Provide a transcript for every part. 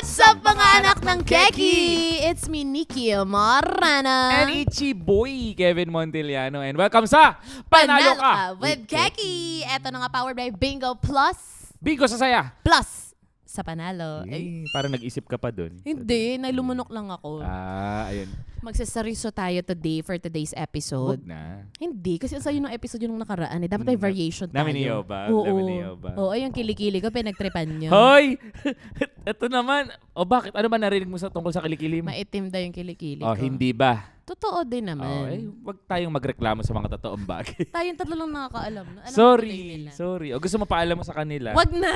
What's up mga anak ng Keki? It's me, Nikki Morana. And Ichi Boy, Kevin Montiliano. And welcome sa Panalo Ka with Keki. Ito na nga powered by Bingo Plus. Bigo sa saya. Plus sa panalo. Eh, Eh, parang nag-isip ka pa dun. hindi, nalumunok lang ako. Ah, ayun. Magsasariso tayo today for today's episode. Huwag na. Hindi, kasi ang sayo ng episode yung nakaraan. Eh. Dapat may Mm. variation tayo. Namin ni Yoba, Oo. namin ni Yoba. Oo, yung kilikili ko, pinagtripan nyo. Hoy! Ito naman. O bakit? Ano ba narinig mo sa tungkol sa kilikili mo? Maitim daw yung kilikili Oh, ko. hindi ba? Totoo din Oh, naman. eh, wag tayong magreklamo sa mga totoong bagay. Tayong tatlo lang nakakaalam. no? Alam sorry, sorry. O gusto mo paalam mo sa kanila? Wag na!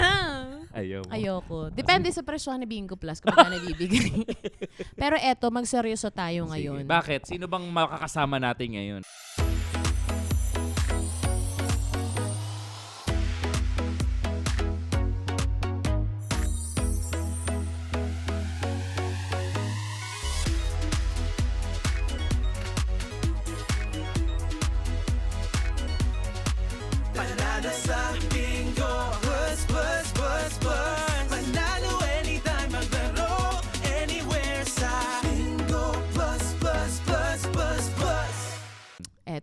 Ayaw mo. Ayoko. Depende sa presyo ni Bingo Plus kung magkano bibigay. Pero eto, magseryoso tayo ngayon. Sige. Bakit? Sino bang makakasama natin ngayon?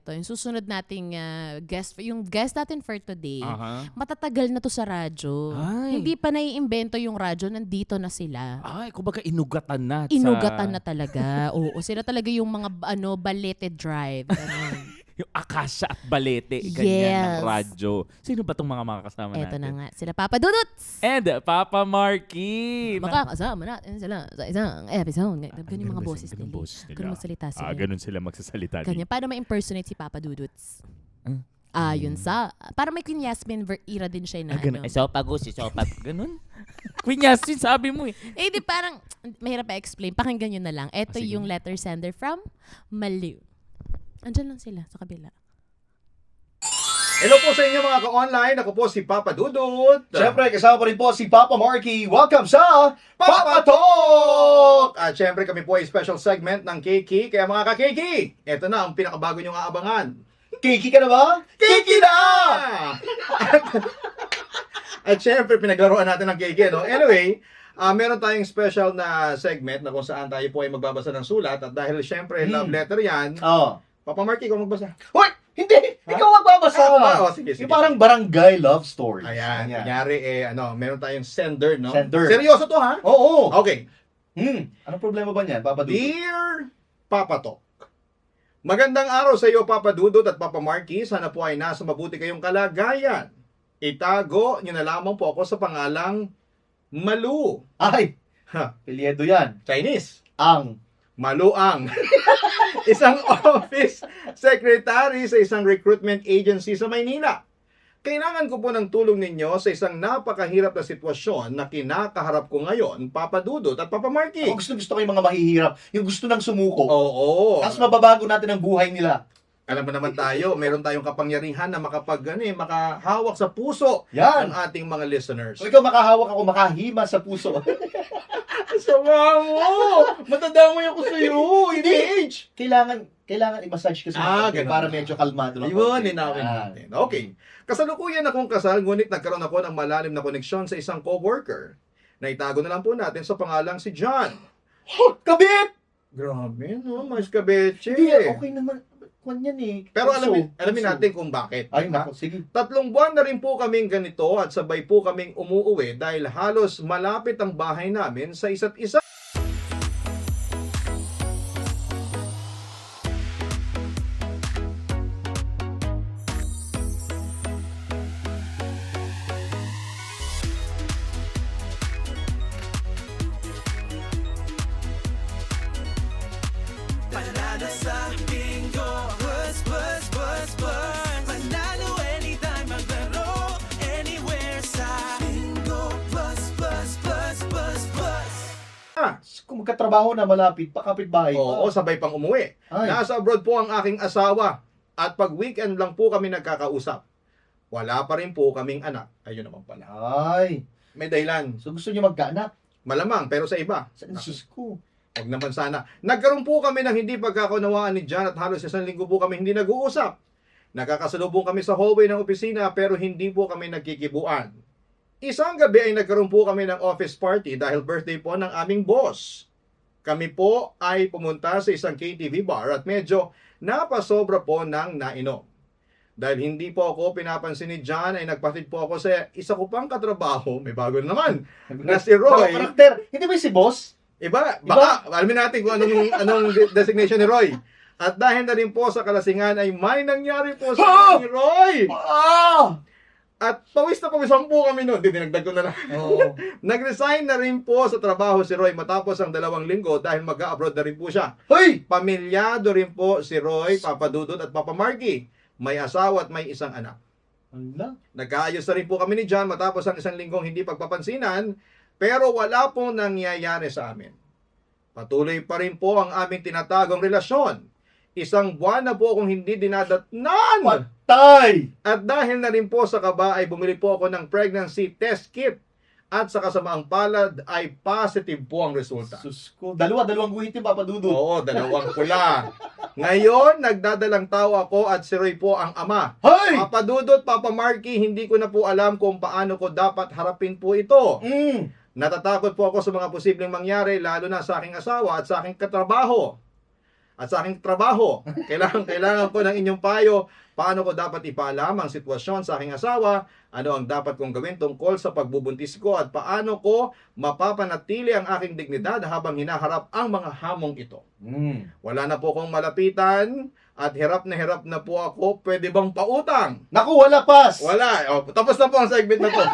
Eto, yung susunod nating ah, guest, yung guest natin for today, Aha. matatagal na to sa radyo. Ay. Hindi pa naiimbento yung radyo, nandito na sila. Ay, kumbaga inugatan na. sa- Inugatan na talaga. Oo, sila talaga yung mga ano balete drive. Ganun. Yung Akasha at Balete, ganyan Yes. ng radyo. Sino ba tong mga makakasama Eto natin? na nga, sila Papa Duduts! And Papa Marky. Makakasama natin sila sa isang episode. Ganun yung mga ganun boses nila. boses nila. Ganun magsalita sila. Ah, ganun sila magsasalita. Kanya, paano ma-impersonate si Papa Duduts? Ah. Ah, yun sa... Para may Queen Yasmin ver- era din siya na Ah, ganun. ano. Eh, sopa gusto, sopa. Ganun. Queen Yasmin, sabi mo eh. Eh, di parang, mahirap pa-explain. Pakinggan nyo na lang. Ito Ah, yung letter sender from Maliw. Andyan lang sila sa kabila. Hello po sa inyo mga ka-online. Ako po si Papa Dudut. Siyempre, kasama pa rin po si Papa Marky. Welcome sa Papa Talk! At syempre kami po ay special segment ng Kiki. Kaya mga ka-Kiki, ito na ang pinakabago niyong aabangan. Kiki ka na ba? Kiki na! At syempre, pinaglaruan natin ng Kiki. No? Anyway, ah meron tayong special na segment na kung saan tayo po ay magbabasa ng sulat. At dahil syempre, Hmm. love letter yan, Oo. Papa Marky, ikaw magbasa. Hoy! Hindi! Ikaw magbabasa! Ako ba? O, sige, sige. Yung parang barangay love story. Ayan, kunyari eh, ano, meron tayong sender, no? Sender. Seryoso to, ha? Oo! Okay. Hmm. Anong problema ba niyan, Papa Dudu? Dear Papa Talk, Magandang araw sa iyo, Papa Dudut at Papa Marky. Sana po ay nasa mabuti kayong kalagayan. Itago niyo na lamang po ako sa pangalang Malu. Ay! Ha, Pilyedo yan. Chinese. Ang. Maluang. isang office secretary sa isang recruitment agency sa Maynila. Kailangan ko po ng tulong ninyo sa isang napakahirap na sitwasyon na kinakaharap ko ngayon, Papa Dudut at Papa Marky. Ako gusto gusto ko yung mga mahihirap. Yung gusto nang sumuko. Oo. Tapos mababago natin ang buhay nila. alam mo naman tayo, meron tayong kapangyarihan na makapag ano, eh, makahawak sa puso Yan! ng ating mga listeners. Kung ikaw makahawak ako, makahima sa puso. Sama mo! Matadamay ako sa iyo! Hindi age! kailangan, kailangan i-massage kasi Ah, natin para medyo kalmado lang. Ayun, konti. linawin Yan. natin. Okay. Kasalukuyan akong kasal, ngunit nagkaroon ako ng malalim na koneksyon sa isang co-worker. Naitago na lang po natin sa pangalang si John. Oh, kabit! Grabe, no? Mas kabeche. Hindi, okay naman. Kwan yan eh. Pero Puso, alamin, alamin puso. natin kung bakit. Ay, Diba? nako, sige. Tatlong buwan na rin po kaming ganito at sabay po kaming umuuwi dahil halos malapit ang bahay namin sa isa't isa. Magkatrabaho na malapit, pakapit bahay. Oo, sabay pang umuwi. Ay, Nasa abroad po ang aking asawa at pag weekend lang po kami nagkakausap. Wala pa rin po kaming anak. Ayun naman pala. ay. May dahilan. So gusto niyo magkaanak? Malamang, pero sa iba. Sa Diyos ko. Huwag naman sana. Nagkaroon po kami ng hindi pagkakunawaan ni John at halos isang linggo po kami hindi nag-uusap. Nakakasalubong kami sa hallway ng opisina pero hindi po kami nagkikibuan. Isang gabi ay nagkaroon po kami ng office party dahil birthday po ng aming boss. Kami po ay pumunta sa isang KTV bar at medyo napasobra po ng nainom. Dahil hindi po ako pinapansin ni John ay nagpatid po ako sa isa ko pang katrabaho, may bago na naman, na si Roy. Roy. karakter. Hindi ba si boss? Iba, baka, alamin natin kung anong, anong de- designation ni Roy. At dahil na rin po sa kalasingan ay may nangyari po sa Oh! ni Roy. Ah! At pawis na pawisan po kami noon. Di, dinagdag ko na lang. Oo. Nag-resign na rin po sa trabaho si Roy matapos ang dalawang linggo dahil mag-abroad na rin po siya. Hoy! Pamilyado rin po si Roy, Papa Dudut at Papa Marky. May asawa at may isang anak. Ala. Nagkaayos na rin po kami ni John matapos ang isang linggong hindi pagpapansinan, pero wala pong nangyayari sa amin. Patuloy pa rin po ang aming tinatagong relasyon. Isang buwan na po akong hindi dinadatnan. Patay! At dahil na rin po sa kaba ay bumili po ako ng pregnancy test kit. At sa kasamaang palad ay positive po ang resulta. Sus ko. Dalawa, dalawang guhit yung papadudo. Oo, dalawang pula. Ngayon, nagdadalang tao ako at si Roy po ang ama. Hoy! Papa Dudot, Papa Marky, hindi ko na po alam kung paano ko dapat harapin po ito. Mm. Natatakot po ako sa mga posibleng mangyari, lalo na sa aking asawa at sa aking katrabaho. At sa aking trabaho, kailangan, kailangan ko ng inyong payo paano ko dapat ipaalam ang sitwasyon sa aking asawa, ano ang dapat kong gawin tungkol sa pagbubuntis ko at paano ko mapapanatili ang aking dignidad habang hinaharap ang mga hamong ito. Mm. Wala na po akong malapitan at hirap na hirap na po ako. Pwede bang pautang? Naku, wala pas! Wala. O, tapos na po ang segment na to.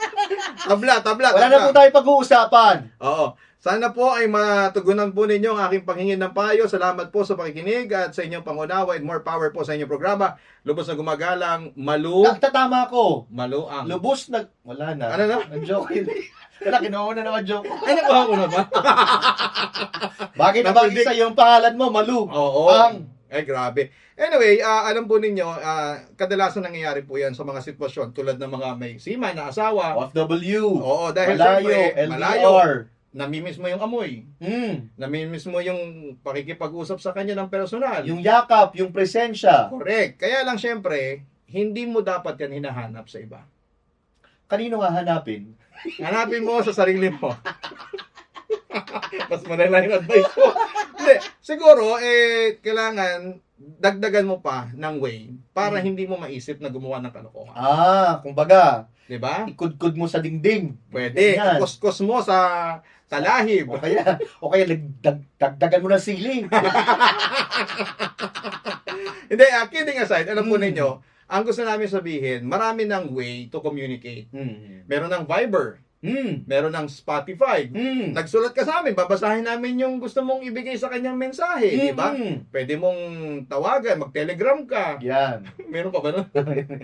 tabla, tabla, Wala tabla. na po tayo pag-uusapan. Oo. Sana po ay matugunan po ninyo ang aking panghingin ng payo. Salamat po sa pakikinig at sa inyong pangunawa and more power po sa inyong programa. Lubos na gumagalang, malu, Nagtatama ko. malu ang. Lubos na... Wala na. Ano na? Ang joke yun. Wala, kinuha na naman joke. Ay, nakuha ko na ba? Bakit naman Napredict. isa yung pangalan mo, Malu? Oo. Ang... Ay, grabe. Anyway, ah, alam po ninyo, ah, kadalasan nangyayari po yan sa mga sitwasyon tulad ng mga may seaman na asawa. OFW. Oo, dahil Malayo. syempre, malayo. Namimiss mo yung amoy. Mm. Namimiss mo yung pakikipag-usap sa kanya ng personal. Yung yakap, yung presensya. Correct. Kaya lang syempre, hindi mo dapat yan hinahanap sa iba. Kanino nga hanapin? Hanapin mo sa sarili mo. Mas malala yung advice ko. Hindi, siguro, eh, kailangan dagdagan mo pa ng way para hindi mo maisip na gumawa ng kalokohan. Ah, kumbaga, Di ba? ikudkod mo sa dingding. Pwede. Kuskus mo sa talahib. O kaya, o kaya dagdagan mo ng sili. Hindi, uh, kidding aside, alam po Mm. ninyo, ang gusto namin sabihin, marami ng way to communicate. Mm. Meron ng Viber, Mm. meron ng Spotify. Mm. Nagsulat ka sa amin, babasahin namin yung gusto mong ibigay sa kanyang mensahe, di ba? Mm. Pwede mong tawagan, mag-telegram ka. Yan. Meron pa ba nun?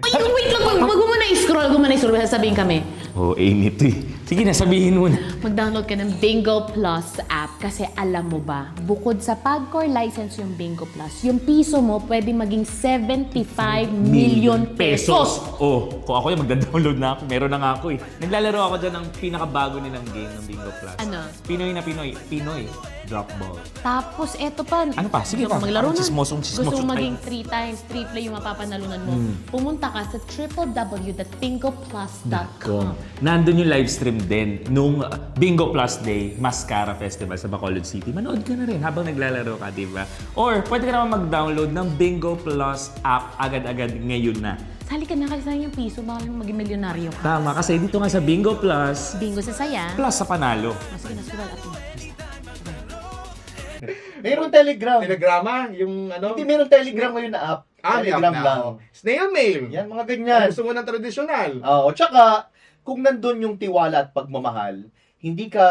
Ay, wait lang, wag, wag mo muna i-scroll, wag mo muna i-scroll, sasabihin kami. Oh, init eh. Sige na, sabihin mo na. Mag-download ka ng Bingo Plus app kasi alam mo ba, bukod sa Pagcor license yung Bingo Plus, yung piso mo pwede maging 75 million pesos. Oh, kung ako yung magda-download na ako, meron na nga ako eh. Naglalaro ako dyan ng pinakabago nilang game ng Bingo Plus. Ano? Pinoy na Pinoy. Pinoy. Drop ball. Tapos eto pa. Ano pa? Sige pa. Maglaro Parang na. chismosong chismoso Gusto mo tayo. maging 3 times, 3 play yung mapapanalunan mo. Hmm. Pumunta ka sa www.bingoplus.com. Nandun yung live stream din nung uh, Bingo Plus Day Mascara Festival sa Bacolod City. Manood ka na rin habang naglalaro ka, di ba? Or pwede ka naman mag-download ng Bingo Plus app agad-agad ngayon na. Sali ka na kasi sayang yung piso, baka maging milyonaryo ka. Tama, kasi dito nga sa Bingo Plus, Bingo sa saya. plus sa panalo. Mas kinasulat at Meron telegram. Telegrama, yung ano? Hindi, meron telegram ngayon na app. Ah, may telegram app na lang. Snail mail. Yan, mga ganyan. gusto mo ng tradisyonal. Oo, tsaka, kung nandun yung tiwala at pagmamahal, hindi ka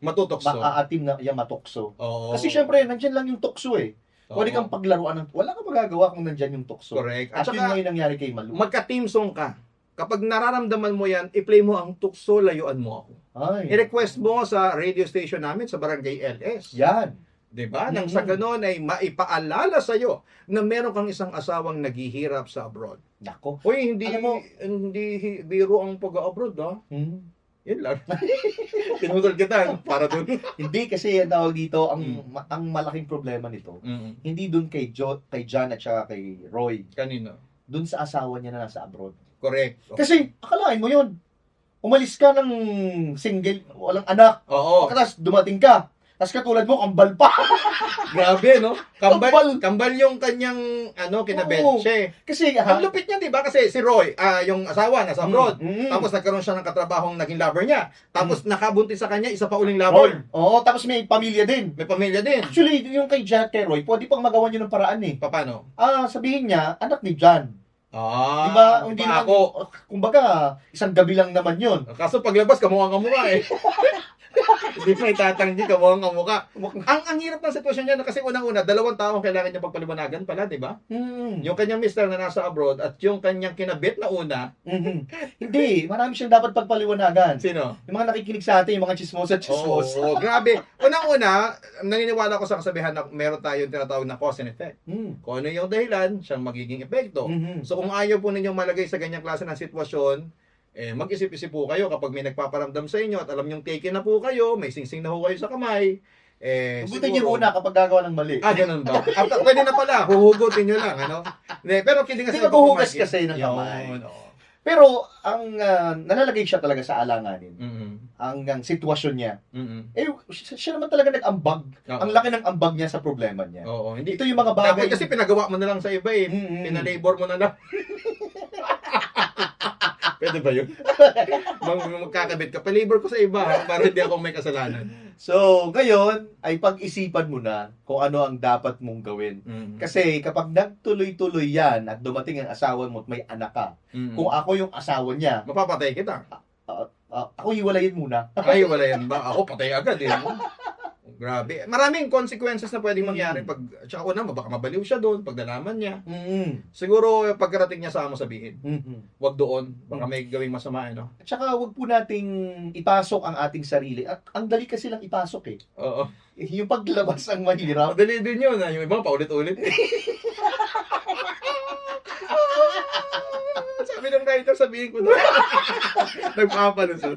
Matutokso. maaatim na yan matukso. Oo. Kasi syempre, nandyan lang yung tukso eh. Pwede Oo. kang paglaruan ng... Wala kang magagawa kung nandyan yung tukso. Correct. At, At yun saka, nga yung nangyari kay Malu. magka-team song ka. Kapag nararamdaman mo yan, i-play mo ang tukso, layuan mo ako. Ay, I-request mo sa radio station namin sa Barangay LS. yan. 'Di ba? Nang Mhm. sa ganoon ay maipaalala sa iyo na meron kang isang asawang naghihirap sa abroad. Nako. Hoy, hindi Alam mo- hindi hi- biro ang pag-abroad, ha? Hmm. Yun lang. Pinutol kita para doon. Hindi kasi ang tawag dito, ang Mm. ang malaking problema nito, Mm. hindi dun kay jo, kay John at saka kay Roy. Kanino? Dun sa asawa niya na nasa abroad. Correct. Kasi, akalain mo yun. umalis ka ng single, walang anak. Oo. Tapos dumating ka. Tapos katulad mo, kambal pa. Grabe, no? Kambal, Kambal. kambal yung kanyang, ano, kinabetche. Kasi, Ang ha? lupit niya, di ba? Kasi si Roy, ah, yung asawa, nasa abroad. Mm, mm. Tapos nagkaroon siya ng katrabahong naging lover niya. Tapos nakabuntis sa kanya, isa pa uling lover. Oo, tapos may pamilya din. May pamilya din. Actually, yung kay Jack kay Roy, pwede pang magawa niyo ng paraan eh. Paano? Ah, sabihin niya, anak ni John. Ah, Di ba? Hindi pa naman, ako. kumbaga, isang gabi lang naman yun. Kaso paglabas, kamukhang kamukha eh. Hindi pa itatanggi, kamukhang kamukha. Ang, ang hirap ng sitwasyon niya, kasi unang-una, dalawang tao ang kailangan niya pagpaliwanagan pala, di ba? Hmm. Yung kanyang mister na nasa abroad at yung kanyang kinabit na una, Mhm. Hindi, marami siyang dapat pagpaliwanagan. sino? Yung mga nakikinig sa atin, yung mga chismosa Oo, chismosa. oo, grabe. Unang-una, naniniwala ko sa kasabihan na meron tayong tinatawag na cause and effect. Hmm. Kung ano yung dahilan, siyang magiging epekto. Mhm. So kung ayaw po ninyong malagay sa ganyang klase ng sitwasyon, eh, mag-isip-isip po kayo kapag may nagpaparamdam sa inyo at alam nyong taken na po kayo, may singsing na ho kayo sa kamay, eh, Hugutin niyo muna kapag gagawa ng mali. Ah, ganun ba? Ah, pwede na pala, huhugutin nyo lang, ano? Hindi, pero kidding Hindi maghuhugas Marky. kasi ng Yun, kamay. oo. Pero, ang ah, nalalagay siya talaga sa alanganin. Mm-mm. Ang, ang sitwasyon niya. Mm-mm. Eh, siya, siya naman talaga nag-ambag. Oo. Ang laki ng ambag niya sa problema niya. Oo, hindi. Ito yung mga Dapat bagay. kasi pinagawa mo na lang sa iba eh. Mm-mm. Pinalabor mo na lang. Pwede ba yun? Mag magkakabit ka. Palabor ko sa iba ha, para hindi ako may kasalanan. So, ngayon, ay pag-isipan mo na kung ano ang dapat mong gawin. Mm. Kasi kapag nagtuloy-tuloy yan at dumating ang asawa mo at may anak ka, Mm. kung ako yung asawa niya, Mapapatay kita. ah, ako hiwalayin muna. Ay, wala yan ba? Ako patay agad eh. Grabe. Maraming consequences na pwedeng mangyari pag, tsaka una, baka mabaliw siya doon pag nalaman niya. mm Siguro, pagkarating niya sa amo sabihin, mm wag doon, baka may gawing masama, ano? At saka wag po nating ipasok ang ating sarili. At ang dali kasi lang ipasok eh. Oo. Yung paglabas ang mahirap. Madali din yun, ha? yung iba paulit-ulit. Sabi ng writer, sabihin ko na. Nagpapalusot.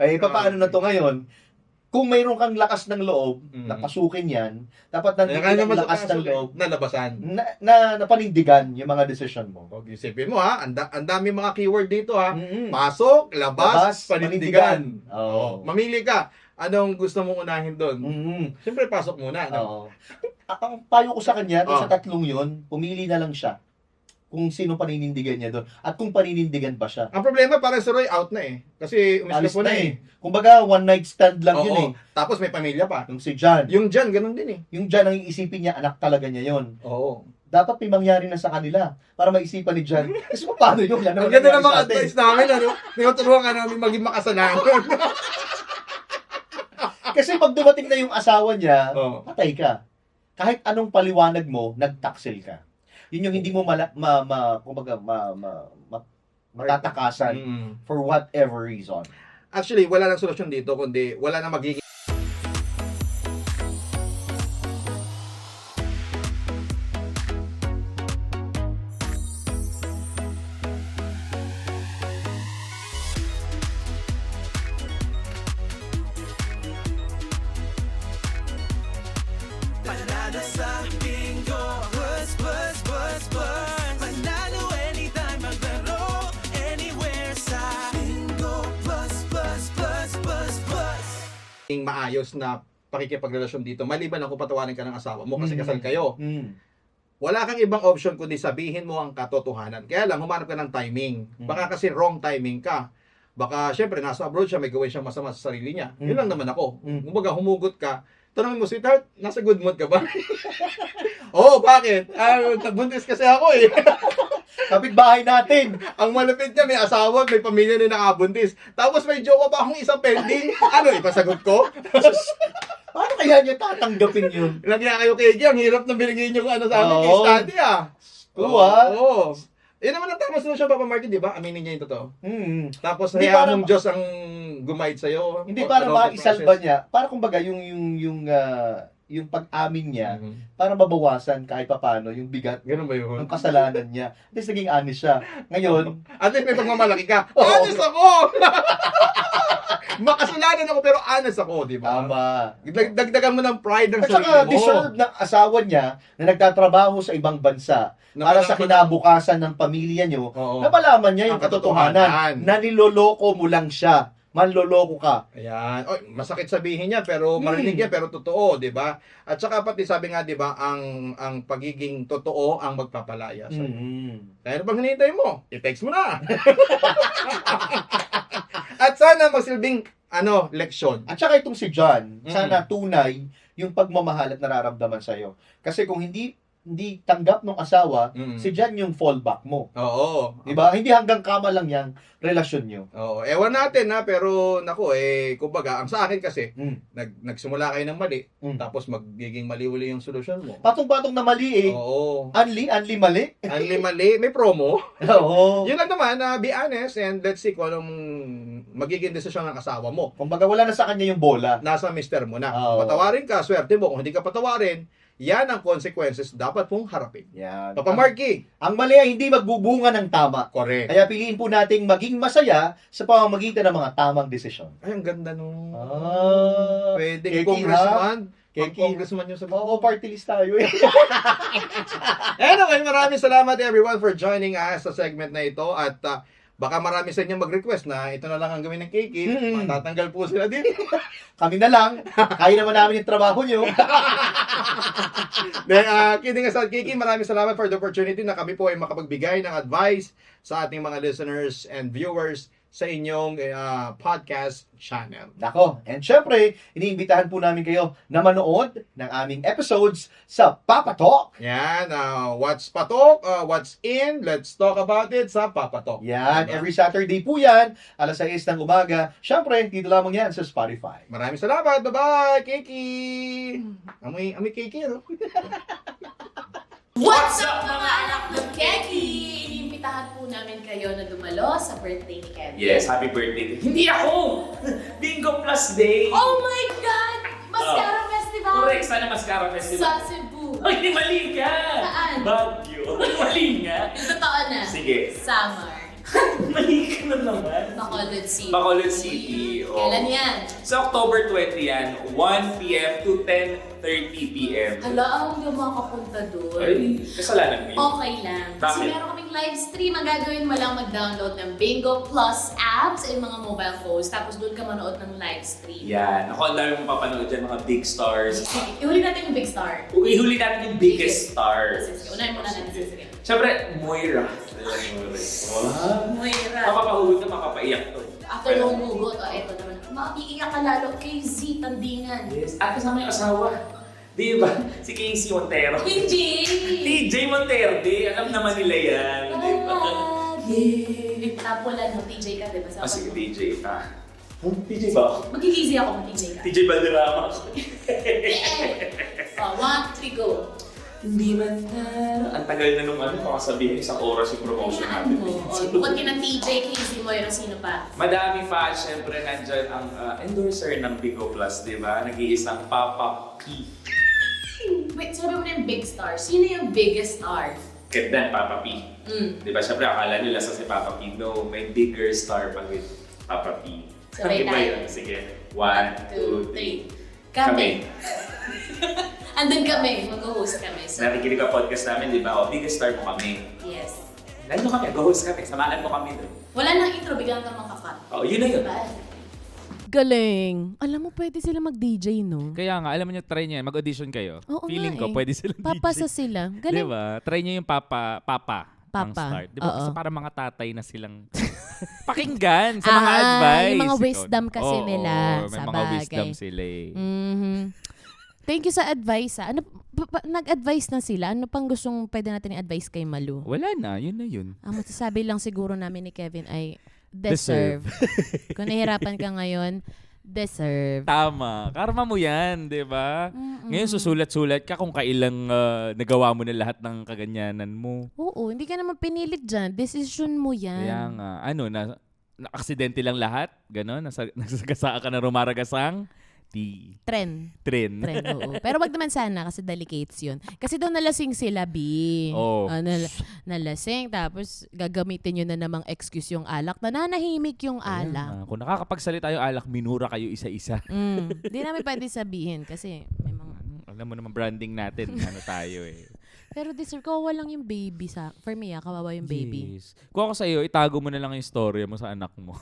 Ay, paano na to ngayon? Kung mayroon kang lakas ng loob, Mm. napasukin yan, dapat nandito ang naman lakas ng loob nalabasan. na, na napanindigan yung mga desisyon mo. Huwag isipin mo ha, ang ang dami mga keyword dito ha. Mm-mm. Pasok, labas, Labas, panindigan. Oo. Mamili ka. Anong gusto mong unahin doon? Mm-mm. Siyempre, pasok muna. No? A- Ang payo ko sa kanya, Oh. sa tatlong yun, pumili na lang siya kung sino paninindigan niya doon at kung paninindigan ba siya. Ang problema, parang si Roy out na eh. Kasi umis na Alis po na, eh. eh. Kumbaga, one night stand lang Oo. yun eh. Tapos may pamilya pa. Yung si John. Yung Jan, ganun din eh. Yung John ang iisipin niya, anak talaga niya yon. Oo. Dapat may mangyari na sa kanila para maisipan ni John. Kasi paano yun? Yan Ang ganda ng mga sa advice namin, ano? Tinuturuan ka namin maging makasalanan. Kasi pag dumating na yung asawa niya, Oo. patay ka. Kahit anong paliwanag mo, nagtaksil ka. Yun yung hindi mo mala, ma, ma, kumbaga, ma, ma, ma, matatakasan Mm. for whatever reason. Actually, wala nang solusyon dito, kundi wala na magiging na pakikipagrelasyon dito. Maliban ang kung patawarin ka ng asawa mo kasi Mm. kasal kayo. Mm. Wala kang ibang option kundi sabihin mo ang katotohanan. Kaya lang, humanap ka ng timing. Mm. Baka kasi wrong timing ka. Baka, syempre, nasa abroad siya, may gawin siyang masama sa sarili niya. Yun Mm. lang naman ako. Mm. Kumbaga, humugot ka. Tanongin mo, sweetheart, nasa good mood ka ba? Oo, bakit? Ah, nagbuntis kasi ako eh. Kapit-bahay natin. Ang malapit niya, may asawa, may pamilya na nakabuntis. Tapos may jowa pa akong isang pending. Ano, ipasagot ko? Paano kaya niya tatanggapin yun? Lagyan kayo kay Gia, ang hirap na binigay niyo ano sa amin, Oo. case study ah. Oo, ah. Oo. Yun naman ang tamang solusyon, Papa Marky, di ba? Aminin niya yung totoo. Mm. Tapos Hindi hayaan para- mong Diyos ang gumaid sa'yo. Hindi para maisalba niya. Para kumbaga yung yung yung ah, yung pag-amin niya Mhm. para mabawasan kahit papaano yung bigat Ganun ba yun? ng kasalanan niya. At least naging honest siya. Ngayon, At least may pagmamalaki ka. Oo. Honest ako! Makasalanan ako pero honest ako, di ba? Tama. Dag- dagdagan mo ng pride ng At sarili mo. deserve ng asawa niya na nagtatrabaho sa ibang bansa Na para sa malaman- kinabukasan ng pamilya niyo Oo. na malaman niya yung Ang katotohanan. katotohanan na niloloko mo lang siya. Manloloko ka. Ayan. Oy, masakit sabihin yan pero Hmm. marinig yan pero totoo, 'di ba? At saka pati sabi nga 'di ba, ang ang pagiging totoo ang magpapalaya sa Mm. Kaya ano bang hinihintay mo? I-text mo na. At sana magsilbing ano, leksyon. At saka itong si John, Mm. sana tunay yung pagmamahal at nararamdaman sa'yo. Kasi kung hindi hindi tanggap ng asawa, Mm. si John yung fallback mo. Oo. Di ba? Hindi hanggang kama lang yung relasyon nyo. Oo, ewan natin ha, pero nako eh, kumbaga, ang sa akin kasi, Mm. nag, nagsimula kayo ng mali, Mm. tapos magiging mali-uli yung solusyon mo. Patong-patong na mali eh. Oo. Anli, anli mali. Ang mali, may promo. Oo. Yun lang naman, na be honest and let's see kung anong magiging desisyon ng asawa mo. Kumbaga wala na sa kanya yung bola. Nasa mister mo na. Oo. Patawarin ka, swerte mo. Kung hindi ka patawarin, yan ang consequences dapat mong harapin. Yan. Papa Ang, Marky. ang mali ay hindi magbubunga ng tama. Correct. Kaya piliin po nating maging masaya sa pamamagitan ng mga tamang desisyon. Ay, ang ganda nung... Ah, Pwede. Keki, congressman. Keki. congressman yung sa Oo, party list tayo eh. Anyway, maraming salamat everyone for joining us sa segment na ito at ah, baka marami sa inyo mag-request na ito na lang ang gawin ng Kiki. Mm-mm. Matatanggal po sila din. Kami na lang. Kaya naman namin yung trabaho nyo. Then, uh, kidding aside, Kiki, maraming salamat for the opportunity na kami po ay makapagbigay ng advice sa ating mga listeners and viewers sa inyong uh, podcast channel. Nako, and syempre, iniimbitahan po namin kayo na manood ng aming episodes sa Papa Talk. Yan, uh, what's patok, uh, what's in, let's talk about it sa Papatok. Yan, Diba? every Saturday po yan, alas 6 ng umaga. Syempre, dito lamang yan sa Spotify. Maraming salamat. Bye-bye, Kiki! Amoy, amoy Kiki, ano? What's up mga anak ng Keki? Inimbitahan po namin kayo na dumalo sa birthday ni Kevin. Yes, happy birthday. Hindi ako! Bingo Plus Day! Oh my God! Mascara Festival! Correct, sana Mascara Festival. Sa Cebu. Ay, mali ka! Saan? Baguio. Mali nga. Yung totoo na. Sige. Summer. mali ka na naman. Bacolod City. Bacolod City. Oh. Kailan yan? Sa October 20 yan, 1 p.m. to 10.30 p.m. Hala, hindi ako makapunta doon. Ay, kasalanan mo yun. Okay lang. Kasi Bakit? meron live stream. Ang gagawin mo lang mag-download ng Bingo Plus apps sa iyong mga mobile phones. Tapos doon ka manood ng live stream. Yan. Ako, ang dami mong papanood dyan, mga big stars. Sige, ihuli natin yung big star. Ihuli natin yung biggest stars. Sige, unahin muna natin si Sige. Siyempre, Moira. Wow. Moira. Makapahulog ka, makapaiyak to. After nung hugot, o eto naman. Maiiyak ka lalo kay Z Tandingan. Yes. At kasama yung asawa. Di ba? Si Casey Montero. Hindi! TJ Montero, di. Alam naman nila yan. Di ba? Yay! Tapulan mo, TJ ka, di ba? Ah, sige, TJ. Ah. Huh? TJ ba ako? Magkikisi ako kung TJ ka. TJ Valderrama ako. Eh! Oh, one, three, go. Hindi man na... Ang tagal na nung ano, baka sabihin isang oras yung promotion Hayaan natin. mo. O, bukod kina TJ, Casey, Moira, sino pa? Madami pa, syempre, nandyan ang ah, endorser ng Bigo Plus, di ba? Nag-iisang Papa P. Wait, sabi mo na yung big star. Sino yung biggest star? Ganda, Papa P. Mm. Di ba? Syempre, akala nila sa si Papa P. No, may bigger star pa with Papa P. Sabay Di ba tayo. yun? Sige. One, two, three. Kami. Andun kami, mag-host kami. So, Nakikinig ka podcast namin, di ba? O, biggest star mo kami. yes. Lalo kami, go-host kami. Samahan mo kami doon. Wala nang intro, biglang kang makakat. O, yun na yun. Diba? Galing. Alam mo, pwede sila mag-DJ, no? Kaya nga, alam mo nyo, try niya, mag-audition kayo. Oo Feeling nga ko, eh. pwede silang Papasa DJ. sila. Galing. ba? Try niyo yung papa, papa, ang Papa. start. Di ba? Oo. Kasi para mga tatay na silang pakinggan sa mga Ah, advice. yung mga wisdom kasi Oo, nila may sa mga wisdom bagay. sila eh. Mhm. Thank you sa advice. ah. Ano, pa- pa- nag-advise na sila. Ano pang gustong pwede natin i-advise kay Malu? Wala na, yun na yun. Ang masasabi lang siguro namin ni Kevin ay deserve. Kung nahihirapan ka ngayon, deserve. Tama. Karma mo yan, di ba? Mm-mm. Ngayon susulat-sulat ka kung kailang ah, nagawa mo na lahat ng kaganyanan mo. Oo, hindi ka naman pinilit dyan. Decision mo yan. Kaya nga, ano, na, na aksidente lang lahat, gano'n, nasa, nasagasaan ka na rumaragasang, tea. Tren. Tren. Tren, oo. Pero wag naman sana kasi delicates yun. Kasi daw nalasing sila, B. Oh. Ah, nal- nalasing, tapos gagamitin yun na namang excuse yung alak. Nananahimik yung alak. Ah, kung nakakapagsalita yung alak, minura kayo isa-isa. Mm. Di namin pwede sabihin kasi may mga... Ano, Alam mo naman branding natin, ano tayo eh. Pero deserve, kawawa lang yung baby sa... For me, ah, kawawa yung baby. Yes. Kung ako sa'yo, itago mo na lang yung story mo sa anak mo.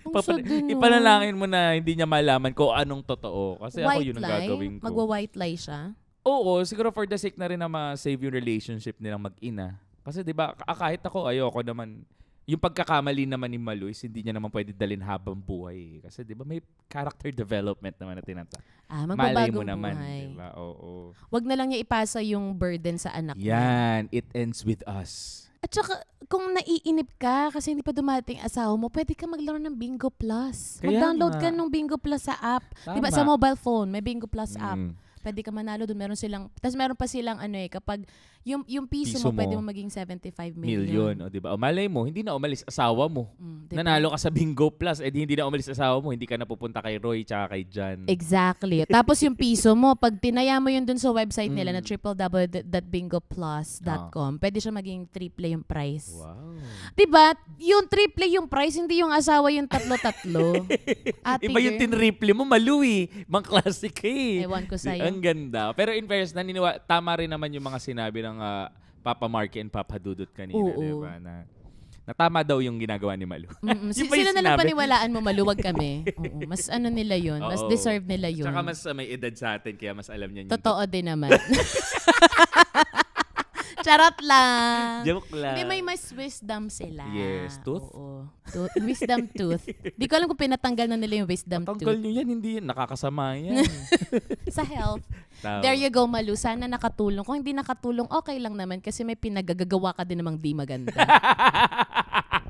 Ang Papa- sad din, no? ipanalangin mo na hindi niya malaman kung anong totoo. Kasi ako White yun ang lie? gagawin ko. Magwa-white lie siya? Oo, siguro for the sake na rin na ma-save yung relationship nilang mag-ina. Kasi 'di ba, ka- kahit ako ayoko naman yung pagkakamali naman ni Maluis, hindi niya naman pwede dalhin habang buhay. Kasi 'di ba may character development naman na tinata. Ah, Malay mo naman, buhay. 'di ba? Oo. Wag na lang niya ipasa yung burden sa anak niya. Yan, it ends with us. At saka, kung naiinip ka kasi hindi pa dumating asawa mo, pwede ka maglaro ng Bingo Plus. Kaya Mag-download nga. ka ng Bingo Plus sa app. Tama. sa mobile phone, may Bingo Plus app. Mm. Pwede ka manalo doon. Meron silang, tapos meron pa silang ano eh, kapag yung, yung piso, Piso mo, pwede mo. mo maging 75 million. Million, o 'di ba? O malay mo, hindi na umalis asawa mo. Mm, di ba? Nanalo ka sa Bingo Plus, eh di hindi na umalis asawa mo, hindi ka na pupunta kay Roy tsaka kay Jan. Exactly. Tapos yung piso mo, pag tinaya mo yun dun sa website nila na Mm. www.bingoplus.com, pwede siya maging triple yung price. Wow. Diba? Yung triple yung price, hindi yung asawa yung tatlo-tatlo. Ate Iba yung girl. tinriple mo, Malu eh. Mang classic eh. Ewan ko sa'yo. Ang ganda. Pero in fairness, naniniwa, tama rin naman yung mga sinabi ng ah, Papa Marky and Papa Dudut kanina, Oo. di ba? Na, na tama daw yung ginagawa ni Malu. Mm-mm. Yun Si- ba yung sila na lang sinabi? paniwalaan mo, maluwag kami. Oo, mas ano nila yun, mas Oo. deserve nila yun. Tsaka mas ah, may edad sa atin, kaya mas alam niya yung Totoo din naman. Charot lang. Joke lang. Hindi, may mas wisdom sila. Yes, tooth? Oo. Tooth. Wisdom tooth. Di ko alam kung pinatanggal na nila yung wisdom Tanggal tooth. nyo yan, hindi yan. Nakakasama yan. Sa health. Tama. There you go, Malu. Sana nakatulong. Kung hindi nakatulong, okay lang naman kasi may pinagagagawa ka din namang di maganda.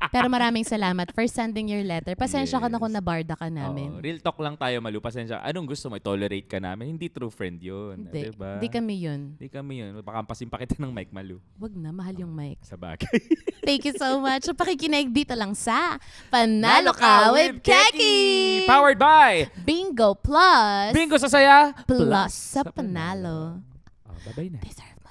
Pero maraming salamat for sending your letter. Pasensya ka na kung nabarda ka namin. Oo, real talk lang tayo, Malu. Pasensya. Anong gusto mo? I-tolerate ka namin? Hindi true friend yun. Hindi, diba? hindi kami yun. Hindi kami yun. Baka ampasin kita ng Mike Malu. Wag na, mahal yung mic. Sa bagay. Thank you so much. Sa Pakikinig dito lang sa Panalo Ka with Keki! Powered by Bingo Plus! Bingo sa Saya! Plus sa Panalo. Oh, bye-bye na. Deserve mo.